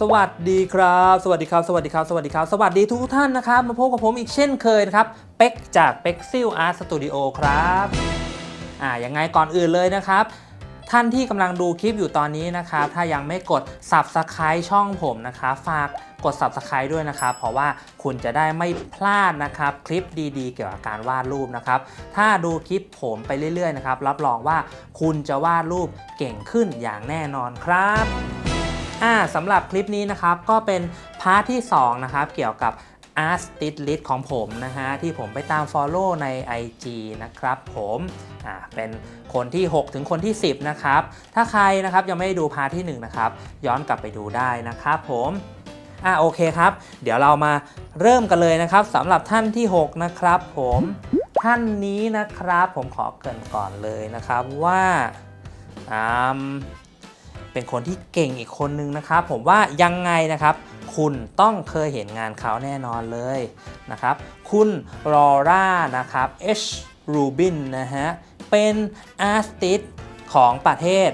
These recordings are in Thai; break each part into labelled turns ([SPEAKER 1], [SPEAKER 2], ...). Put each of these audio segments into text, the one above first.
[SPEAKER 1] สวัสดีครับ สวัสดีครับ สวัสดีครับ สวัสดีครับ สวัสดีทุกท่านนะครับ มาพบกับผมอีกเช่นเคยนะครับ เป็กจาก p e x i l Art Studio ครับ อ่า ยังไงก่อนอื่นเลยนะครับ ท่านที่กำลังดูคลิปอยู่ตอนนี้นะครับ ถ้ายังไม่กด Subscribe ช่องผมนะครับ ฝากกด Subscribe ด้วยนะครับ เพราะว่าคุณจะได้ไม่พลาดนะครับ คลิปดีๆ เกี่ยวกับการวาดรูปนะครับ ถ้าดูคลิปผมไปเรื่อยๆนะครับ รับรองว่าคุณจะวาดรูปเก่งขึ้นอย่างแน่นอนครับ อ่าสำหรับคลิปนี้นะครับก็เป็นพาร์ทที่2นะครับเกี่ยวกับ Art s t i t List ของผมนะฮะที่ผมไปตาม Follow ใน IG นะครับผมอ่าเป็นคนที่ 6 ถึงคนที่ 10 นะครับ ถ้าใครนะครับยังไม่ได้ดูพาร์ทที่ 1 นะครับ ย้อนกลับไปดูได้นะครับผมอ่าโอเคครับ เดี๋ยวเรามาเริ่มกันเลยนะครับสำหรับท่านที่ 6 นะครับผมท่านนี้นะครับผมขอเกรินก่อนเลยนะครับว่าอ่า เป็นคนที่เก่งอีกคนนึงนะครับ ผมว่ายังไงนะครับ คุณต้องเคยเห็นงานเขาแน่นอนเลยนะครับ คุณรอร่านะครับ H Rubin นะฮะ เป็นอาร์ติสของประเทศ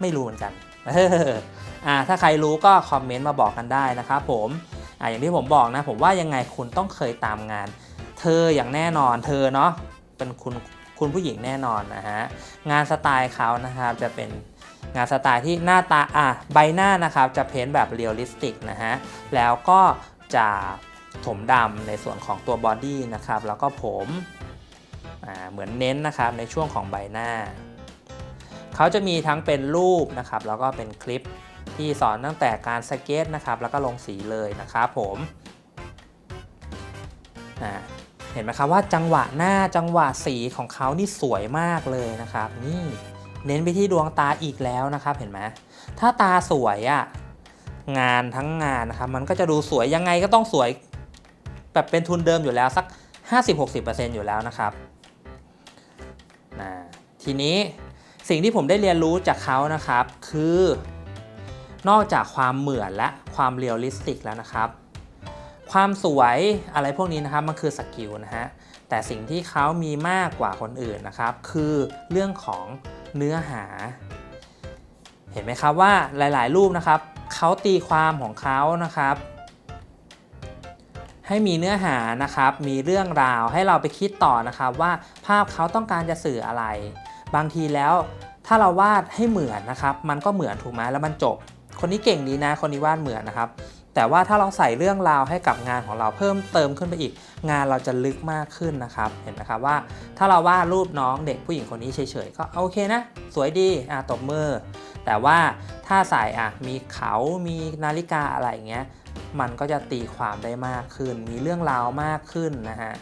[SPEAKER 1] ไม่รู้เหมือนกันเอออ่าถ้าใครรู้ก็คอมเมนต์มาบอกกันได้นะครับผมอ่าอย่างที่ผมบอกนะ ผมว่ายังไงคุณต้องเคยตามงาน เธออย่างแน่นอนเธอเนาะเป็นคุณคุณผู้หญิงแน่นอนนะฮะ งานสไตล์เขานะครับจะเป็น งานสไตล์ที่หน้าตาอะใบหน้านะครับจะเพ้นท์แบบเรียลลิสติกนะฮะแล้วก็จะถมดำในส่วนของตัวบอดี้นะครับแล้วก็ผมเหมือนเน้นนะครับในช่วงของใบหน้า เขาจะมีทั้งเป็นรูปนะครับแล้วก็เป็นคลิปที่สอนตั้งแต่การสเก็ตนะครับแล้วก็ลงสีเลยนะครับผมเห็นไหมครับว่าจังหวะหน้าจังหวะสีของเขานี่สวยมากเลยนะครับนี่ เน้นไปที่ดวงตาอีกแล้วนะครับเห็นไหมถ้าตาสวยอะ่ะงานทั้งงานนะครับมันก็จะดูสวยยังไงก็ต้องสวยแบบเป็นทุนเดิมอยู่แล้วสัก 50-60%อยู่แล้วนะครับนะทีนี้สิ่งที่ผมได้เรียนรู้จากเขานะครับ คือนอกจากความเหมือนและความเรียลลิสติกแล้วนะครับ ความสวยอะไรพวกนี้นะครับมันคือสกิลนะฮะ แต่สิ่งที่เขามีมากกว่าคนอื่นนะครับ คือเรื่องของเนื้อหา เห็นไหมครับว่าหลาย ๆ รูปนะครับเขาตีความของเขานะครับ ให้มีเนื้อหานะครับ มีเรื่องราวให้เราไปคิดต่อนะครับ ว่าภาพเขาต้องการจะสื่ออะไร บางทีแล้วถ้าเราวาดให้เหมือนนะครับ มันก็เหมือนถูกไหมแล้วมันจบ คนนี้เก่งดีนะ คนนี้วาดเหมือนนะครับ แต่ว่าถ้าเราใส่เรื่องราวให้กับงานของเราเพิ่มเติมขึ้นไปอีก งานเราจะลึกมากขึ้นนะครับ เห็นไหมครับว่า ถ้าเราวาดรูปน้องเด็กผู้หญิงคนนี้เฉยๆก็โอเคนะ สวยดีอะตบมือ แต่ว่าถ้าใส่อะมีเขามีนาฬิกาอะไรอย่างเงี้ยมันก็จะตีความได้มากขึ้น มีเรื่องราวมากขึ้นนะฮะ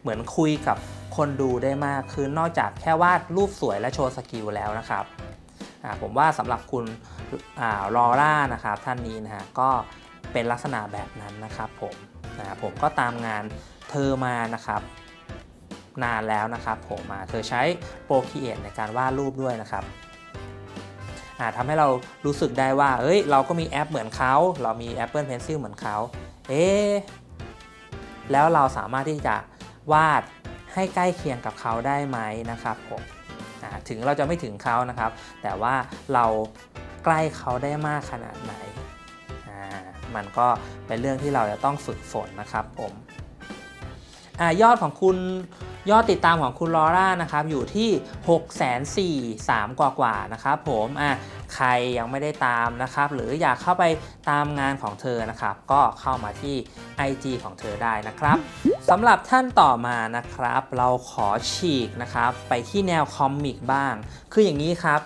[SPEAKER 1] เหมือนคุยกับคนดูได้มากขึ้นนอกจากแค่วาดรูปสวยและโชว์สกิลแล้วนะครับผมว่าสำหรับคุณอ่ารอร่านะครับท่านนี้นะฮะก็ เป็นลักษณะแบบนั้นนะครับผมนะผมก็ตามงานเธอมานะครับ นานแล้วนะครับผมมาเธอใช้โปรคีเอทในการวาดรูปด้วยนะครับอ่าทำให้เรารู้สึกได้ว่าเอ้ยเราก็มีแอปเหมือนเขา เรามี Apple Pencil เหมือนเขาเอ๊แล้วเราสามารถที่จะวาดให้ใกล้เคียงกับเขาได้ไหมนะครับผมอ่าถึงเราจะไม่ถึงเขานะครับ แต่ว่าเราใกล้เขาได้มากขนาดไหน มันก็เป็นเรื่องที่เราจะต้องฝึกฝนนะครับผมอยอดของคุณยอดติดตามของคุณลอร่านะครับอยู่ที่ 6 4 0 0กว่ากว่าๆนะครับผมอะใครยังไม่ได้ตามนะครับ หรืออยากเข้าไปตามงานของเธอนะครับ ก็เข้ามาที่ IG ของเธอได้นะครับสำหรับท่านต่อมานะครับ เราขอฉีกนะครับ ไปที่แนวคอมิกบ้าง คืออย่างนี้ครับ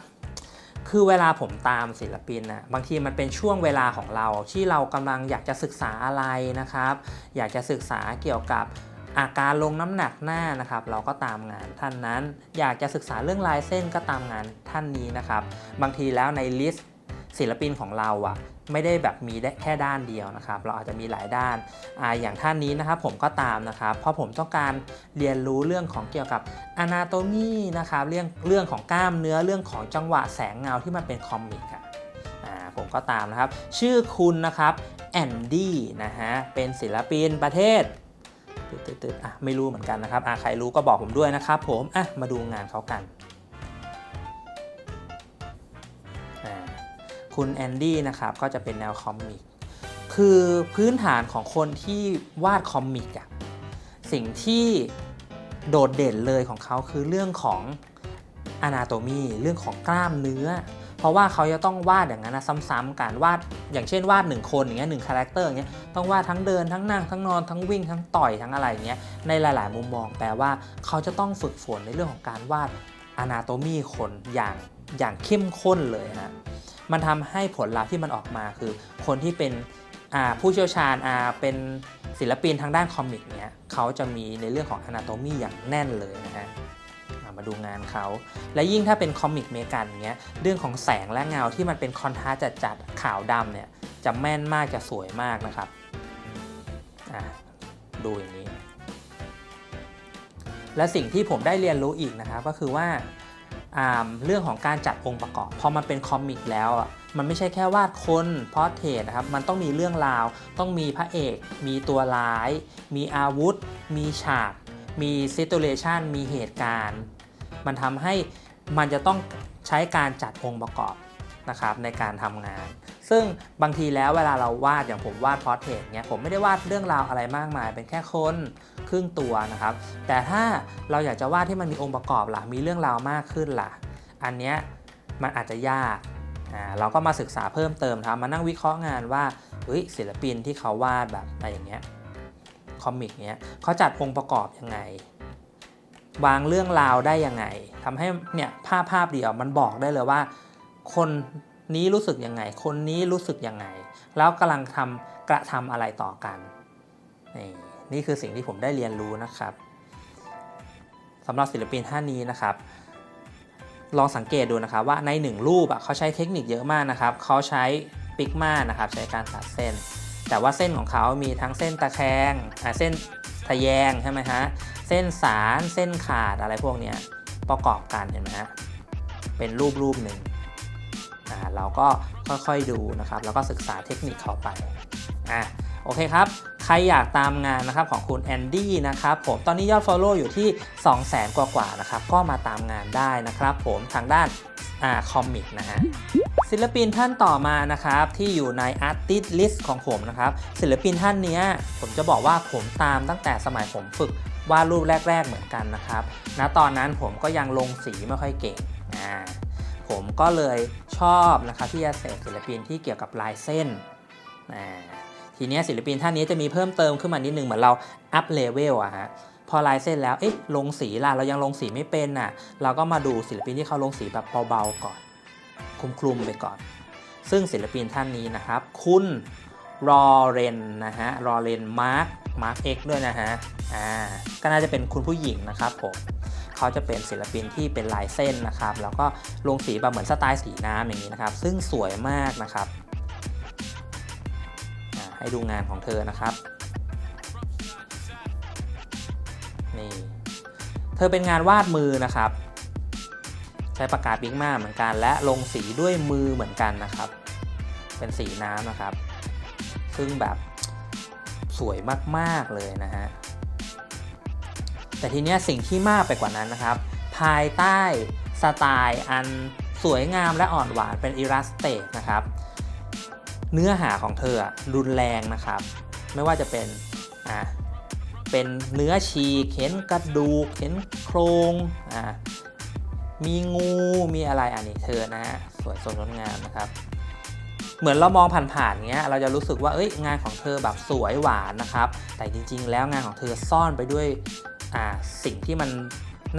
[SPEAKER 1] คือเวลาผมตามศิลปินนะบางทีมันเป็นช่วงเวลาของเรา ที่เรากำลังอยากจะศึกษาอะไรนะครับ อยากจะศึกษาเกี่ยวกับอาการลงน้ำหนักหน้านะครับ เราก็ตามงานท่านนั้น อยากจะศึกษาเรื่องลายเส้นก็ตามงานท่านนี้นะครับ บางทีแล้วในลิสต์ศิลปินของเราอะ ไม่ได้แบบมีได้แค่ด้านเดียวนะครับ เราอาจจะมีหลายด้านอาอย่างท่านนี้นะครับผมก็ตามนะครับเพราะผมต้องการเรียนรู้เรื่องของเกี่ยวกับ Anatomy นะครับเรื่องเรื่องของกล้ามเนื้อเรื่องของจังหวะแสงเงาที่มันเป็นคอมิกอะอ่าผมก็ตามนะครับ ชื่อคุณนะครับแอนดี้นะฮะเป็นศิลปินประเทศตึ๊ดๆๆอะไม่รู้เหมือนกันนะครับอะใครรู้ก็บอกผมด้วยนะครับผมอะมาดูงานเขากัน คุณแอนดี้นะครับก็จะเป็นแนวคอมมิกคือพื้นฐานของคนที่วาดคอมมิกอะสิ่งที่โดดเด่นเลยของเขาคือเรื่องของ Anatomy เรื่องของกล้ามเนื้อ เพราะว่าเขาจะต้องวาดอย่างนั้นนะซ้ำๆกันวาดอย่างเช่นวาดหนึ่งคนอย่างเงี้ยหนึ่งคาแรคเตอร์อย่างเงี้ยต้องวาดทั้งเดินทั้งนั่งทั้งนอนทั้งวิ่งทั้งต่อยทั้งอะไรอย่างเงี้ยในหลาย ๆ มุมมองแปลว่าเขาจะต้องฝึกฝนในเรื่องของการวาด Anatomy คนอย่างอย่างเข้มข้นเลยนะ มันทำให้ผลลัพธ์ที่มันออกมาคือ คนที่เป็นผู้เชี่ยวชาญเป็นศิลปินทางด้านคอมิกเนี้ยเขาจะมีในเรื่องของ Anatomy อย่างแน่นเลยนะฮะมาดูงานเขา และยิ่งถ้าเป็นคอมิกเมกันเงี้ยเรื่องของแสงและเงาที่มันเป็นคอนทราสต์จัดๆขาวดำเนี่ยจะแม่นมากจะสวยมากนะครับดูอย่างนี้ และสิ่งที่ผมได้เรียนรู้อีกนะครับก็คือว่า เรื่องของการจัดองค์ประกอบ พอมันเป็นคอมิกแล้วมันไม่ใช่แค่วาดคนพอเทรตนะครับ มันต้องมีเรื่องราว ต้องมีพระเอก มีตัวร้าย มีอาวุธ มีฉาก มีซิตูเลชันมีเหตุการณ์ มันทำให้มันจะต้องใช้การจัดองค์ประกอบนะครับในการทำงาน ซึ่งบางทีแล้วเวลาเราวาดอย่างผมวาดพอร์เทรตเนี้ยผมไม่ได้วาดเรื่องราวอะไรมากมาย เป็นแค่คนครึ่งตัวนะครับ แต่ถ้าเราอยากจะวาดที่มันมีองค์ประกอบล่ะมีเรื่องราวมากขึ้นล่ะ อันเนี้ยมันอาจจะยากอ่าเราก็มาศึกษาเพิ่มเติมครับมานั่งวิเคราะห์งานว่าเฮ้ยศิลปินที่เขาวาดแบบอะไรอย่างเงี้ยคอมิกเนี้ยเขาจัดองค์ประกอบยังไง วางเรื่องราวได้ยังไงทำให้เนี่ยภาพภาพเดียวมันบอกได้เลยว่า คน นี้รู้สึกยังไง คนนี้รู้สึกยังไง แล้วกำลังทำกระทำอะไรต่อกัน นี่นี่คือสิ่งที่ผมได้เรียนรู้นะครับสำหรับศิลปินท่านนี้นะครับ ลองสังเกตดูนะครับว่าในหนึ่งรูปอะเขาใช้เทคนิคเยอะมากนะครับเขาใช้ปิกมานะครับใช้การตัดเส้น แต่ว่าเส้นของเขามีทั้งเส้นตะแคงอ่าเส้นทะแยงใช่ไหมฮะเส้นสารเส้นขาดอะไรพวกเนี้ยประกอบกันเห็นไหมฮะเป็นรูปรูปหนึ่ง เราก็ค่อยๆดูนะครับ แล้วก็ศึกษาเทคนิคเขาไปอะโอเคครับ ใครอยากตามงานนะครับของคุณแอนดี้นะครับผม ตอนนี้ยอด Follow อยู่ที่ 200,000 กว่าๆนะครับ ก็มาตามงานได้นะครับผมทางด้านอ่าคอมมิกนะฮะศิลปินท่านต่อมานะครับที่อยู่ใน Artist List ของผมนะครับศิลปินท่านนี้ผมจะบอกว่าผมตามตั้งแต่สมัยผมฝึกวาดรูปแรก ๆ เหมือนกันนะครับณตอนนั้นผมก็ยังลงสีไม่ค่อยเก่งอ่า ผมก็เลยชอบนะครับที่จะเสพศิลปินที่เกี่ยวกับลายเส้น ทีนี้ศิลปินท่านนี้จะมีเพิ่มเติมขึ้นมานิดนึงเหมือนเราอัพเลเวลอะฮะพอลายเส้นแล้ว เอ๊ะ ลงสีล่ะ เรายังลงสีไม่เป็นน่ะ เราก็มาดูศิลปินที่เขาลงสีแบบเบาๆก่อน คลุมๆไปก่อน ซึ่งศิลปินท่านนี้นะครับ คุณรอเรนนะฮะ รอเรนมาร์ค มาร์คเอ็กด้วยนะฮะ อ่า ก็น่าจะเป็นคุณผู้หญิงนะครับผม เขาจะเป็นศิลปินที่เป็นลายเส้นนะครับ แล้วก็ลงสีแบบเหมือนสไตล์สีน้ำอย่างนี้นะครับ ซึ่งสวยมากนะครับ ให้ดูงานของเธอนะครับนี่เธอเป็นงานวาดมือนะครับ ใช้ปากกาปิกมาเหมือนกัน และลงสีด้วยมือเหมือนกันนะครับ เป็นสีน้ำนะครับ ซึ่งแบบสวยมาก ๆ เลยนะฮะ แต่ทีเนี้ยสิ่งที่มากไปกว่านั้นนะครับ ภายใต้สไตล์อันสวยงามและอ่อนหวานเป็นอิรัสเตทนะครับ เนื้อหาของเธอรุนแรงนะครับ ไม่ว่าจะเป็นอะเป็นเนื้อฉีกเห็นกระดูกเห็นโครงอะมีงูมีอะไรอันนี้เธอนะฮะสวยสดงดงามนะครับ เหมือนเรามองผ่านๆเงี้ยเราจะรู้สึกว่าเอ้ยงานของเธอแบบสวยหวานนะครับ แต่จริงๆ แล้วงานของเธอซ่อนไปด้วย สิ่งที่มัน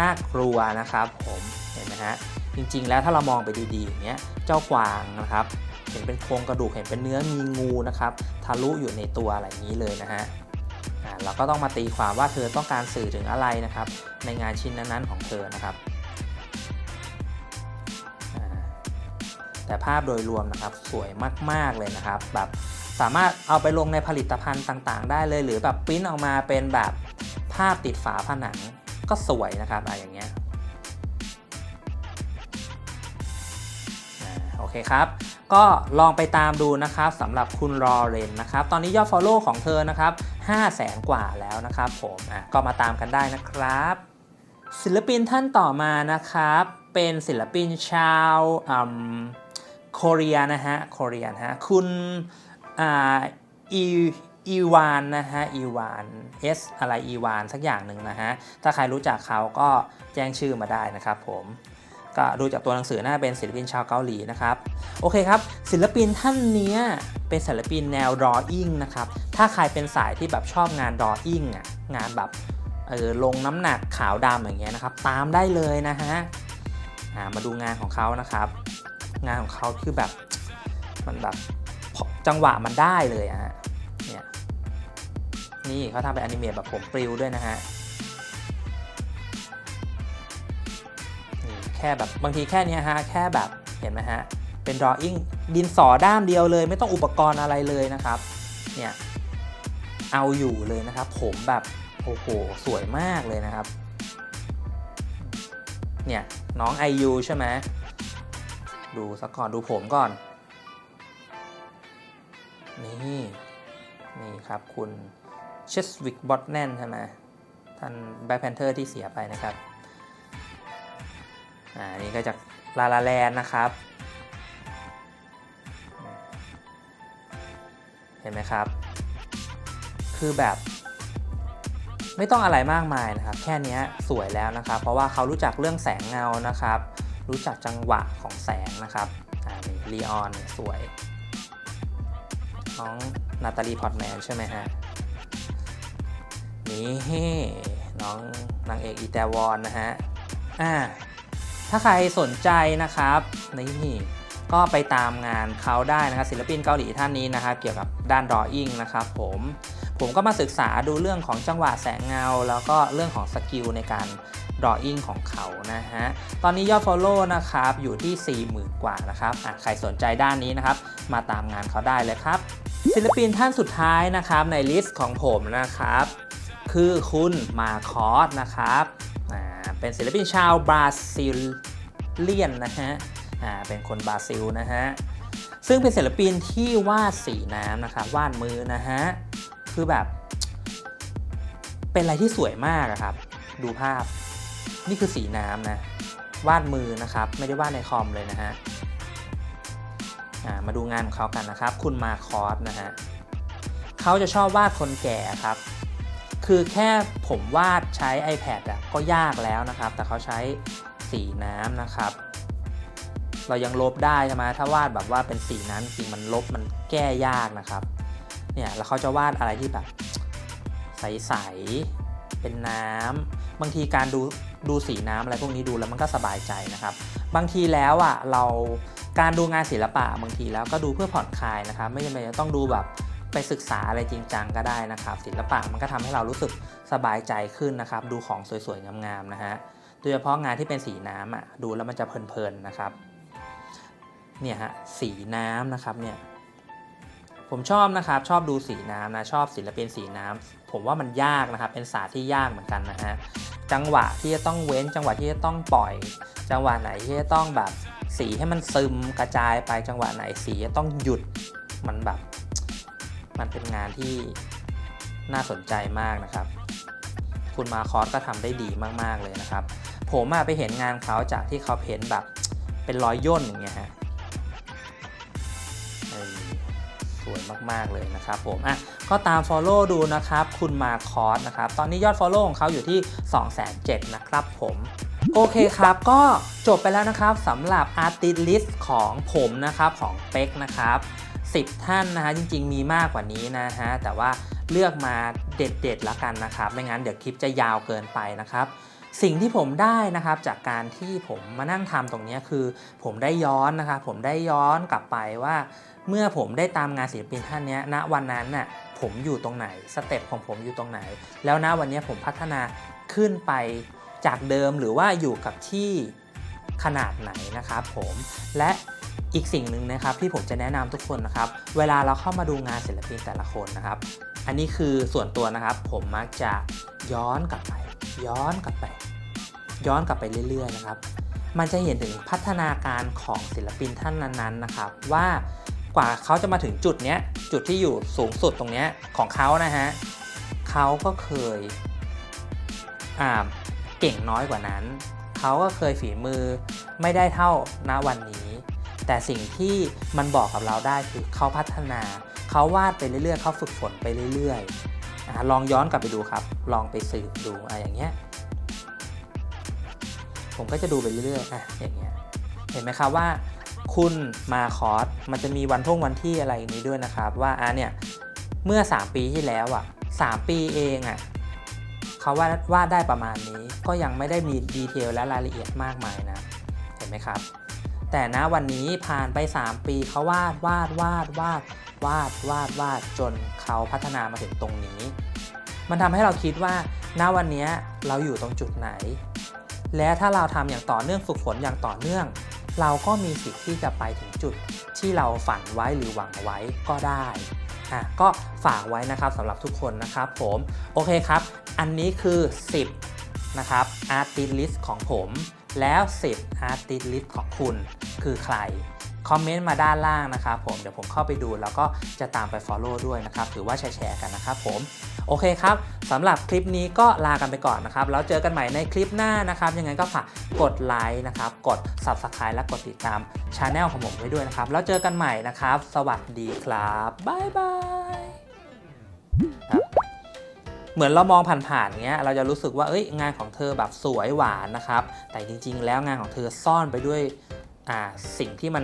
[SPEAKER 1] น่ากลัวนะครับผมเห็นไหมฮะจริงๆ แล้วถ้าเรามองไปดีๆอย่างเงี้ยเจ้ากวางนะครับเห็นเป็นโครงกระดูกเห็นเป็นเนื้อมีงูนะครับทะลุอยู่ในตัวอะไรอย่างนี้เลยนะฮะเราก็ต้องมาตีความว่าเธอต้องการสื่อถึงอะไรนะครับ ในงานชิ้นนั้นๆของเธอนะครับแต่ภาพโดยรวมนะครับสวยมากๆเลยนะครับแบบสามารถเอาไปลงในผลิตภัณฑ์ต่างๆ ได้เลย หรือแบบปริ้นออกมาเป็นแบบ ภาพติดฝาผนังก็สวยนะครับอะไรอย่างเงี้ยโอเคครับ ก็ลองไปตามดูนะครับสำหรับคุณรอเรนนะครับ ตอนนี้ยอด Follow ของเธอนะครับ5 0 0แสนกว่าแล้วนะครับผมอะก็มาตามกันได้นะครับ ศิลปินท่านต่อมานะครับ เป็นศิลปินชาวอืมโคเรียนะฮะโคเรียนะฮะคุณอ่าอี อีวานนะฮะอีวานเอสอะไรอีวานสักอย่างหนึ่งนะฮะ ถ้าใครรู้จักเขาก็แจ้งชื่อมาได้นะครับผมก็ดูจากตัวหนังสือน่าเป็นศิลปินชาวเกาหลีนะครับ โอเคครับ ศิลปินท่านนี้เป็นศิลปินแนว drawing นะครับ ถ้าใครเป็นสายที่แบบชอบงาน drawing อะงานแบบเออลงน้ำหนักขาวดำอย่างเงี้ยนะครับ ตามได้เลยนะฮะามาดูงานของเขานะครับ งานของเขาคือแบบมันแบบจังหวะมันได้เลยอะฮะ นี่เขาทำเป็นอนิเมตแบบผมปลิวด้วยนะฮะแค่แบบบางทีแค่นี้ฮะแค่แบบเห็นไหมฮะเป็น drawing ดินสอด้ามเดียวเลย ไม่ต้องอุปกรณ์อะไรเลยนะครับเนี่ยเอาอยู่เลยนะครับ ผมแบบโอ้โหสวยมากเลยนะครับเนี่ยน้องไอยูใช่ไหมดูสักก่อนดูผมก่อน นี่ นี่ครับคุณ เชสวิกบอตแนนใช่ไหมท่านแบ็คแพนเทอร์ที่เสียไปนะครับอ่านี่ก็จากลาลาแลนนะครับ เห็นไหมครับ คือแบบไม่ต้องอะไรมากมายนะครับ แค่นี้สวยแล้วนะครับ เพราะว่าเขารู้จักเรื่องแสงเงานะครับ รู้จักจังหวะของแสงนะครับอ่านี่ลีออนสวย น้องนาตาลีพอร์ตแมนใช่ไหมฮะ นี่น้องนางเอกอีแตวอนนะฮะอ่าถ้าใครสนใจนะครับนี่ก็ไปตามงานเขาได้นะครับศิลปินเกาหลีท่านนี้นะครับเกี่ยวกับด้านดรออิ่งนะครับผมผมก็มาศึกษาดูเรื่องของจังหวะแสงเงา แล้วก็เรื่องของสกิลในการดรออิ่งของเขานะฮะตอนนี้ยอด Follow นะครับอยู่ที่ 40,000 กว่านะครับใครสนใจด้านนี้นะครับ มาตามงานเขาได้เลยครับ ศิลปินท่านสุดท้ายนะครับในลิสต์ของผมนะครับ คือคุณมาคอสนะครับเป็นศิลปินชาวบราซิลเลียนนะฮะเป็นคนบราซิลนะฮะซึ่งเป็นศิลปินที่วาดสีน้ำนะครับวาดมือนะฮะคือแบบ เป็นอะไรที่สวยมากครับ ดูภาพนี่คือสีน้ำนะวาดมือนะครับ ไม่ได้วาดในคอมเลยนะฮะมาดูงานของเขากันนะครับ คุณมาคอสนะฮะเขาจะชอบวาดคนแก่ครับ คือแค่ผมวาดใช้ iPad อะก็ยากแล้วนะครับ แต่เขาใช้สีน้ำนะครับ เรายังลบได้ใช่ไหมถ้าวาดแบบว่าเป็นสีน้ำจริงมันลบมันแก้ยากนะครับ เนี่ยแล้วเขาจะวาดอะไรที่แบบ ใสๆเป็นน้ำบางทีการดูดูสีน้ำอะไรพวกนี้ดูแล้วมันก็สบายใจนะครับ บางทีแล้วอะเราการดูงานศิลปะบางทีแล้วก็ดูเพื่อผ่อนคลายนะครับ ไม่จำเป็นจะต้องดูแบบ ไปศึกษาอะไรจริงจังก็ได้นะครับ ศิลปะมันก็ทำให้เรารู้สึกสบายใจขึ้นนะครับ ดูของสวยๆ งามๆนะฮะโดยเฉพาะงานที่เป็นสีน้ำอะดูแล้วมันจะเพลินๆนะครับเนี่ยฮะสีน้ำนะครับเนี่ยผมชอบนะครับชอบดูสีน้ำนะชอบศิลปินสีน้ำผมว่ามันยากนะครับ เป็นศาสตร์ที่ยากเหมือนกันนะฮะจังหวะที่จะต้องเว้นจังหวะที่จะต้องปล่อย จังหวะไหนที่จะต้องแบบสีให้มันซึมกระจายไปจังหวะไหนสีจะต้องหยุดมันแบบ มันเป็นงานที่น่าสนใจมากนะครับ คุณมาคอสก็ทำได้ดีมากๆเลยนะครับ ผมอะไปเห็นงานเขาจากที่เขาเพ้นแบบเป็นรอยย่นอย่างเงี้ยฮะสวยมากๆเลยนะครับผมอะก็ตาม Follow ดูนะครับ คุณมาคอสนะครับ ตอนนี้ยอด Follow ของเขาอยู่ที่207,000นะครับผมโอเคครับ ก็จบไปแล้วนะครับสำหรับ Artist List ของผมนะครับของเป็กนะครับ 10 ท่านนะฮะจริง ๆ มีมากกว่านี้นะฮะแต่ว่าเลือกมาเด็ดๆแล้วกันนะครับ ไม่งั้นเดี๋ยวคลิปจะยาวเกินไปนะครับ สิ่งที่ผมได้นะครับจากการที่ผมมานั่งทำตรงนี้คือ ผมได้ย้อนนะครับผมได้ย้อนกลับไปว่า เมื่อผมได้ตามงานศิลปินท่านนี้ณวันนั้นน่ะผมอยู่ตรงไหนสเต็ปของผมอยู่ตรงไหน แล้วณวันนี้ผมพัฒนาขึ้นไปจากเดิมหรือว่าอยู่กับที่ขนาดไหนนะครับผมและ อีกสิ่งหนึ่งนะครับที่ผมจะแนะนำทุกคนนะครับ เวลาเราเข้ามาดูงานศิลปินแต่ละคนนะครับ อันนี้คือส่วนตัวนะครับ ผมมักจะย้อนกลับไป ย้อนกลับไป ย้อนกลับไปเรื่อย ๆ นะครับ มันจะเห็นถึงพัฒนาการของศิลปินท่านนั้นๆนะครับ ว่ากว่าเขาจะมาถึงจุดเนี้ยจุดที่อยู่สูงสุดตรงเนี้ยของเขานะฮะเขาก็เคยอ่าเก่งน้อยกว่านั้น เขาก็เคยฝีมือไม่ได้เท่าณวันนี้ แต่สิ่งที่มันบอกกับเราได้คือเขาพัฒนา เขาวาดไปเรื่อยๆ เขาฝึกฝนไปเรื่อยๆอลองย้อนกลับไปดูครับ ลองไปสืบดูอะไรอย่างเงี้ย ผมก็จะดูไปเรื่อยๆอะอย่างเงี้ย เห็นไหมครับว่า คุณมาคอร์สมันจะมีวันท่งวันที่อะไรอย่างนี้ด้วยนะครับ ว่าอะเนี่ยเมื่อ 3 ปีที่แล้วอะ3ปีเองอะเขาวาดวาดได้ประมาณนี้ ก็ยังไม่ได้มีดีเทลและรายละเอียดมากมายนะ เห็นไหมครับ แต่ณวันนี้ผ่านไป 3 ปีเขาวาดวาดวาดวาดวาดวาดวาดจนเขาพัฒนามาถึงตรงนี้ มันทำให้เราคิดว่า ณวันนี้เราอยู่ตรงจุดไหน และถ้าเราทำอย่างต่อเนื่องฝึกฝนอย่างต่อเนื่อง เราก็มีสิทธิ์ที่จะไปถึงจุดที่เราฝันไว้หรือหวังไว้ก็ได้อะก็ฝากไว้นะครับสำหรับทุกคนนะครับผมโอเคครับ อันนี้คือ 10นะครับ Artist List ของผม แล้ว 10 Artist List ของคุณคือใคร คอมเมนต์มาด้านล่างนะครับผม เดี๋ยวผมเข้าไปดูแล้วก็จะตามไป Follow ด้วยนะครับ หรือว่าแชร์กันนะครับผม โอเคครับสำหรับคลิปนี้ก็ลากันไปก่อนนะครับ แล้วเจอกันใหม่ในคลิปหน้านะครับ ยังไงก็ฝากกดไลค์นะครับ กด Subscribe และกดติดตามช anel ของผมไว้ด้วยนะครับ แล้วเจอกันใหม่นะครับ สวัสดีครับ บ๊ายบายครับ เหมือนเรามองผ่านๆเงี้ยเราจะรู้สึกว่าเอ้ยงานของเธอแบบสวยหวานนะครับ แต่จริงๆ แล้วงานของเธอซ่อนไปด้วยอ่าสิ่งที่มัน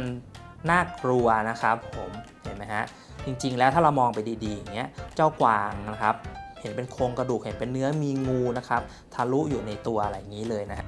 [SPEAKER 1] น่ากลัวนะครับ ผมเห็นไหมฮะจริง ๆ แล้วถ้าเรามองไปดีๆอย่างเงี้ยเจ้ากวางนะครับ เห็นเป็นโครงกระดูกเห็นเป็นเนื้อมีงูนะครับทะลุอยู่ในตัวอะไรอย่างนี้เลยนะฮะ